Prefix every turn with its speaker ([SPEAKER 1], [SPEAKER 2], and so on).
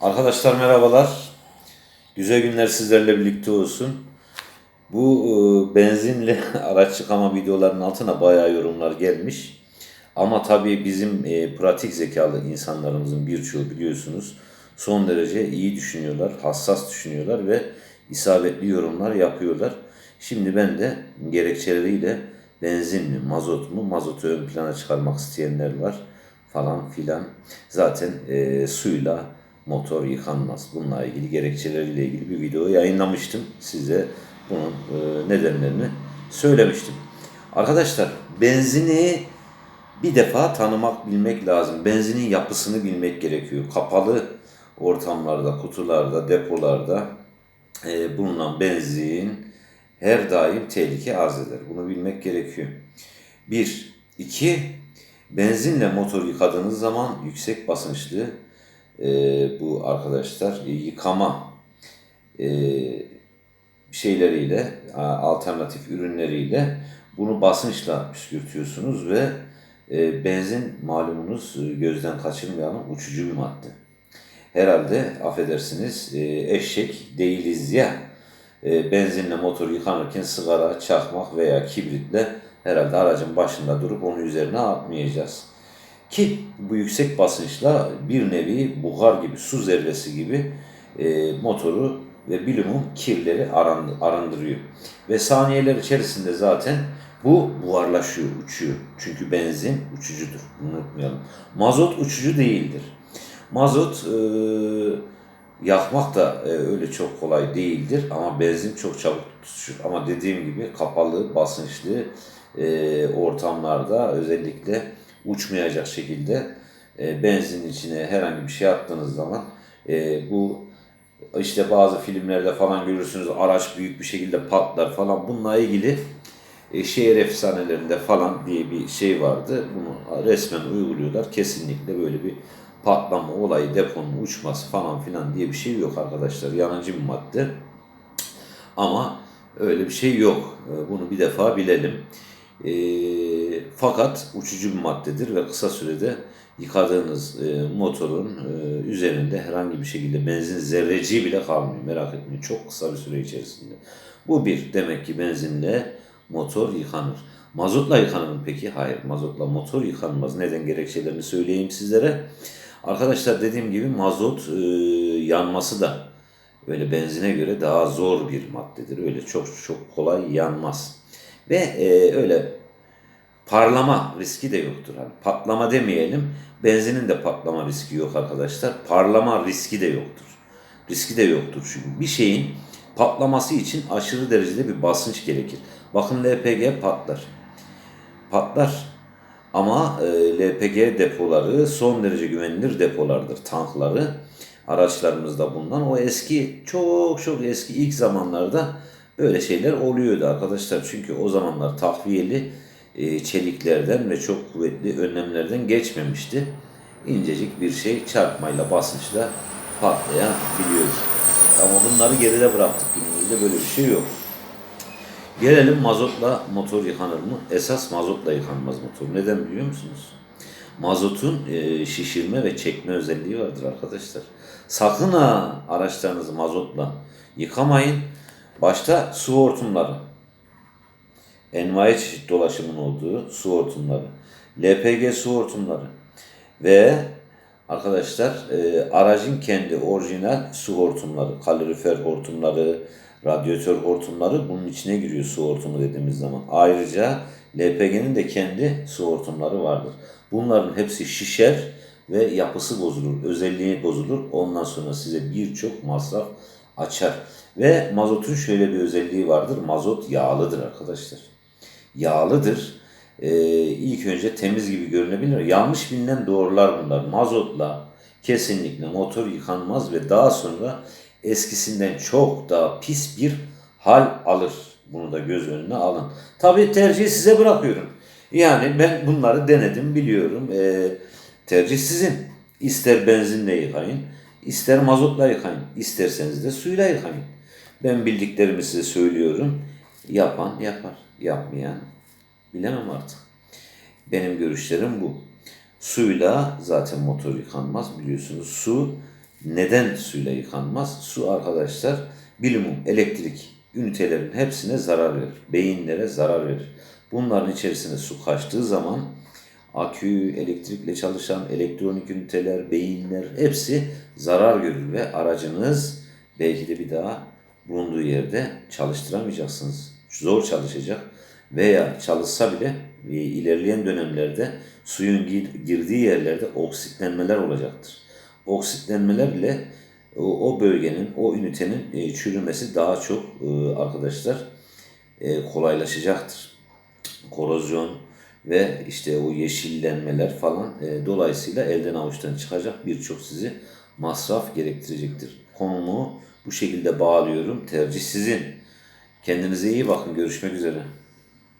[SPEAKER 1] Arkadaşlar merhabalar. Güzel günler sizlerle birlikte olsun. Bu e, benzinli araç çıkama videolarının altına bayağı yorumlar gelmiş. Ama tabii bizim e, pratik zekalı insanlarımızın birçoğu biliyorsunuz son derece iyi düşünüyorlar, hassas düşünüyorlar ve isabetli yorumlar yapıyorlar. Şimdi ben de gerekçeleriyle benzinli, mazot mu, mazotu ön plana çıkarmak isteyenler var falan filan. Zaten e, suyla motor yıkanmaz. Bununla ilgili gerekçeleriyle ilgili bir video yayınlamıştım. Size bunun e, nedenlerini söylemiştim. Arkadaşlar benzini bir defa tanımak, bilmek lazım. Benzinin yapısını bilmek gerekiyor. Kapalı ortamlarda, kutularda, depolarda e, bulunan benzin her daim tehlike arz eder. Bunu bilmek gerekiyor. Bir. iki Benzinle motor yıkadığınız zaman yüksek basınçlı e, bu arkadaşlar yıkama e, şeyleriyle, alternatif ürünleriyle bunu basınçla püskürtüyorsunuz ve e, benzin malumunuz gözden kaçırmayalım uçucu bir madde. Herhalde affedersiniz e, eşek değiliz ya e, benzinle motor yıkanırken sigara, çakmak veya kibritle herhalde aracın başında durup onun üzerine atmayacağız. Ki bu yüksek basınçla bir nevi buhar gibi, su zerresi gibi e, motoru ve bilumum kirleri arındırıyor. Ve saniyeler içerisinde zaten bu buharlaşıyor, uçuyor. Çünkü benzin uçucudur. Unutmayalım. Mazot uçucu değildir. Mazot e, yakmak da e, öyle çok kolay değildir ama benzin çok çabuk tutuşur. Ama dediğim gibi kapalı, basınçlı e, ortamlarda özellikle uçmayacak şekilde e, benzin içine herhangi bir şey attığınız zaman e, bu işte bazı filmlerde falan görürsünüz araç büyük bir şekilde patlar falan bununla ilgili e, şehir efsanelerinde falan diye bir şey vardı. Bunu resmen uyguluyorlar. Kesinlikle böyle bir patlama olayı, deponun uçması falan filan diye bir şey yok arkadaşlar. Yanıcı bir madde. Ama öyle bir şey yok. E, Bunu bir defa bilelim. E, fakat uçucu bir maddedir ve kısa sürede yıkadığınız e, motorun e, üzerinde herhangi bir şekilde benzin zerreciği bile kalmıyor. Merak etmeyin çok kısa bir süre içerisinde. Bu bir. Demek ki benzinle motor yıkanır. Mazotla yıkanır mı peki? Hayır. Mazotla motor yıkanmaz. Neden gerekçelerini söyleyeyim sizlere. Arkadaşlar dediğim gibi mazot e, yanması da öyle benzine göre daha zor bir maddedir. Öyle çok çok kolay yanmaz. Ve e, öyle parlama riski de yoktur. Hani patlama demeyelim. Benzinin de patlama riski yok arkadaşlar. Parlama riski de yoktur. Riski de yoktur çünkü. Bir şeyin patlaması için aşırı derecede bir basınç gerekir. Bakın LPG patlar. Patlar. Ama e, LPG depoları son derece güvenilir depolardır. Tankları araçlarımızda bulunan o eski çok çok eski ilk zamanlarda böyle şeyler oluyordu arkadaşlar. Çünkü o zamanlar takviyeli e, çeliklerden ve çok kuvvetli önlemlerden geçmemişti. İncecik bir şey çarpmayla basınçla patlayabiliyor. Ama bunları geride bıraktık günümüzde böyle bir şey yok. Gelelim mazotla motor yıkanır mı? Esas mazotla yıkanmaz motor. Neden biliyor musunuz? Mazotun e, şişirme ve çekme özelliği vardır arkadaşlar. Sakın ha araçlarınızı mazotla yıkamayın. Başta su hortumları. Envai çeşit dolaşımın olduğu su hortumları. LPG su hortumları. Ve arkadaşlar e, aracın kendi orijinal su hortumları, kalorifer hortumları, radyatör hortumları bunun içine giriyor su hortumu dediğimiz zaman. Ayrıca LPG'nin de kendi su hortumları vardır. Bunların hepsi şişer ve yapısı bozulur, özelliği bozulur. Ondan sonra size birçok masraf açar. Ve mazotun şöyle bir özelliği vardır. Mazot yağlıdır arkadaşlar. Yağlıdır. Ee, ilk önce temiz gibi görünebilir. Yanlış bilinen doğrular bunlar. Mazotla kesinlikle motor yıkanmaz ve daha sonra eskisinden çok daha pis bir hal alır. Bunu da göz önüne alın. Tabii tercihi size bırakıyorum. Yani ben bunları denedim biliyorum. Ee, tercih sizin. İster benzinle yıkayın, ister mazotla yıkayın, isterseniz de suyla yıkayın. Ben bildiklerimi size söylüyorum. Yapan yapar, yapmayan bilemem artık. Benim görüşlerim bu. Suyla zaten motor yıkanmaz biliyorsunuz. Su Neden suyla yıkanmaz? Su arkadaşlar bilimum elektrik ünitelerin hepsine zarar verir. Beyinlere zarar verir. Bunların içerisine su kaçtığı zaman akü, elektrikle çalışan elektronik üniteler, beyinler hepsi zarar görür ve aracınız belki de bir daha bulunduğu yerde çalıştıramayacaksınız. Zor çalışacak veya çalışsa bile e, ilerleyen dönemlerde suyun gir- girdiği yerlerde oksitlenmeler olacaktır. Oksitlenmelerle o, o bölgenin, o ünitenin e, çürümesi daha çok e, arkadaşlar e, kolaylaşacaktır korozyon ve işte o yeşillenmeler falan e, dolayısıyla elden avuçtan çıkacak birçok sizi masraf gerektirecektir. Konumu bu şekilde bağlıyorum. Tercih sizin. Kendinize iyi bakın. Görüşmek üzere.